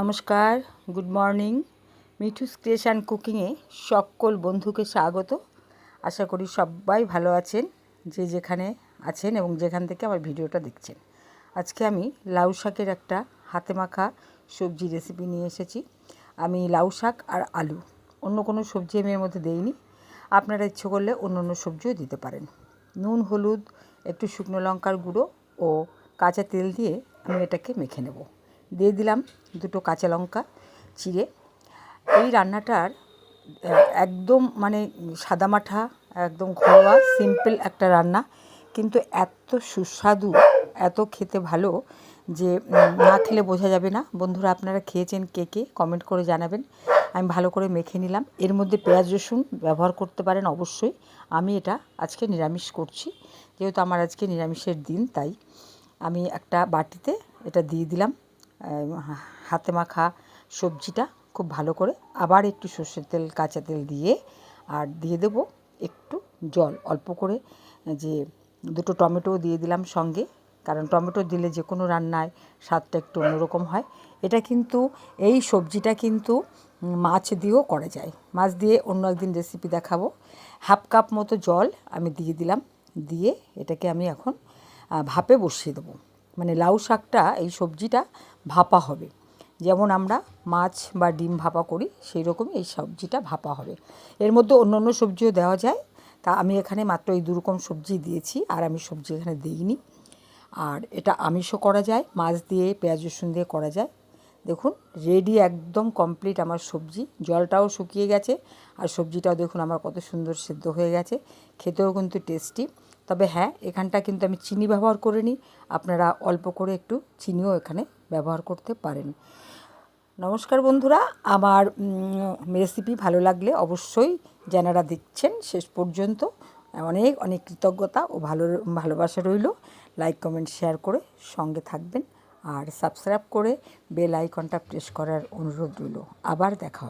নমস্কার good morning Mithu's creation কুকিংয়ে সকল বন্ধুকে স্বাগত। আশা করি সবাই ভালো আছেন, যে যেখানে আছেন এবং যেখান থেকে আমার ভিডিওটা দেখছেন। আজকে আমি লাউ শাকের একটা হাতে মাখা সবজি রেসিপি নিয়ে এসেছি। আমি লাউ শাক আর আলু, অন্য কোনো সবজি আমি এর মধ্যে দেইনি। আপনারা ইচ্ছে করলে অন্য অন্য সবজিও দিতে পারেন। নুন, হলুদ, একটু শুকনো লঙ্কার গুঁড়ো ও কাঁচা তেল দিয়ে আমি এটাকে মেখে নেব। দিয়ে দিলাম দুটো কাঁচা লঙ্কা চিড়ে। এই রান্নাটার একদম মানে সাদামাঠা একদম ঘরোয়া সিম্পল একটা রান্না। কিন্তু এত সুস্বাদু, এত খেতে ভালো যে না খেলে বোঝা যাবে না। বন্ধুরা, আপনারা খেয়েছেন কে কে কমেন্ট করে জানাবেন। আমি ভালো করে মেখে নিলাম। এর মধ্যে পেঁয়াজ রসুন ব্যবহার করতে পারেন অবশ্যই। আমি এটা আজকে নিরামিষ করছি। যেহেতু আমার আজকে নিরামিষের দিন, তাই আমি একটা বাটিতে এটা দিয়ে দিলাম। হাতে মাখা সবজিটা খুব ভালো করে আবার একটু সর্ষের তেল, কাঁচা তেল দিয়ে আর দিয়ে দেব একটু জল। অল্প করে যে দুটো টমেটো দিয়ে দিলাম সঙ্গে, কারণ টমেটো দিলে যে কোনো রান্নায় স্বাদটা একটু অন্যরকম হয়। এটা কিন্তু, এই সবজিটা কিন্তু মাছ দিয়েও করা যায়। মাছ দিয়ে অন্য একদিন রেসিপি দেখাবো। হাফ কাপ মতো জল আমি দিয়ে দিলাম, দিয়ে এটাকে আমি এখন ভাপে বসিয়ে দেবো। মানে লাউ শাকটা, এই সবজিটা ভাপা হবে। যেমন আমরা মাছ বা ডিম ভাপা করি সেই রকমই এই সবজিটা ভাপা হবে। এর মধ্যে অন্য অন্য সবজিও দেওয়া যায়। তা আমি এখানে মাত্র এই দুরকম সবজি দিয়েছি, আর আমি সবজি এখানে দিইনি। আর এটা আমিষও করা যায়, মাছ দিয়ে, পেঁয়াজ, রসুন দিয়ে করা যায়। দেখুন রেডি একদম কমপ্লিট আমার সবজি। জলটাও শুকিয়ে গেছে, আর সবজিটাও দেখুন আমার কত সুন্দর সেদ্ধ হয়ে গেছে। খেতেও কিন্তু টেস্টি তবে হ্যাঁ এখানটা কিন্তু আমি চিনি ব্যবহার করে নিই আপনারা অল্প করে একটু চিনিও এখানে ব্যবহার করতে পারেন। নমস্কার বন্ধুরা, আমার রেসিপি ভালো লাগলে অবশ্যই যারা দেখছেন শেষ পর্যন্ত। অনেক অনেক কৃতজ্ঞতা ও ভালো, ভালোবাসা রইল। লাইক কমেন্ট শেয়ার করে সঙ্গে থাকবেন। আর সাবস্ক্রাইব করে বেল আইকনটা প্রেস করার অনুরোধ রইল। আবার দেখা